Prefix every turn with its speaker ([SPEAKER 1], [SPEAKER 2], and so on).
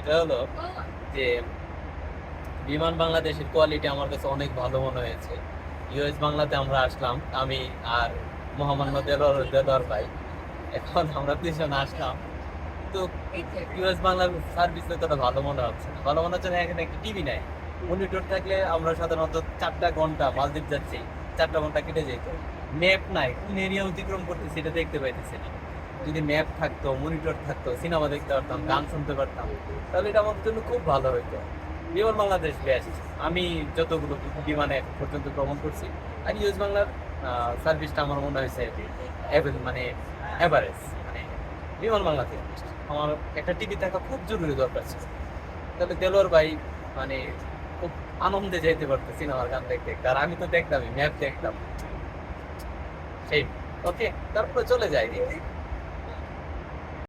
[SPEAKER 1] এটা হলো যে বিমান বাংলাদেশের কোয়ালিটি আমার কাছে অনেক ভালো মনে হয়েছে। ইউএস বাংলাতে আমরা আসলাম, আমি আর মোহাম্মদ ভাই। এখন আমরা দুইজন আসলাম। তো ইউএস বাংলার সার্ভিস ভালো মনে হচ্ছে না। ভালো মনে হচ্ছে না, এখানে একটা টিভি নাই। মনিটর থাকলে আমরা সাধারণত চারটা ঘণ্টা মালদ্বীপ যাচ্ছি, চারটা ঘণ্টা কেটে যেত। ম্যাপ নাই, কোন এরিয়া অতিক্রম করতেছি এটা দেখতে পাইতেছি না। যদি ম্যাপ থাকতো মনিটর থাকতো সিনেমা দেখতে পারতাম, গান শুনতে পারতাম, তাহলে এটা আমার জন্য খুব ভালো হতো বিমান বাংলাদেশ বেস্ট আমি যতগুলো বিমানে পর্যন্ত ভ্রমণ করছি, আর ইউএস বাংলার সার্ভিসটা আমার মনে হয়েছে মানে এভারেজ মানে বিমান বাংলাতে আমার একটা টিভি থাকা খুব জরুরি দরকার ছিল। তাহলে দেলোয়ার ভাই মানে খুব আনন্দে যেতে পারতো সিনেমার গান দেখতে। দেখতে আর আমি তো দেখতামই ম্যাপ দেখতাম। সেই ওকে তারপরে চলে যাই।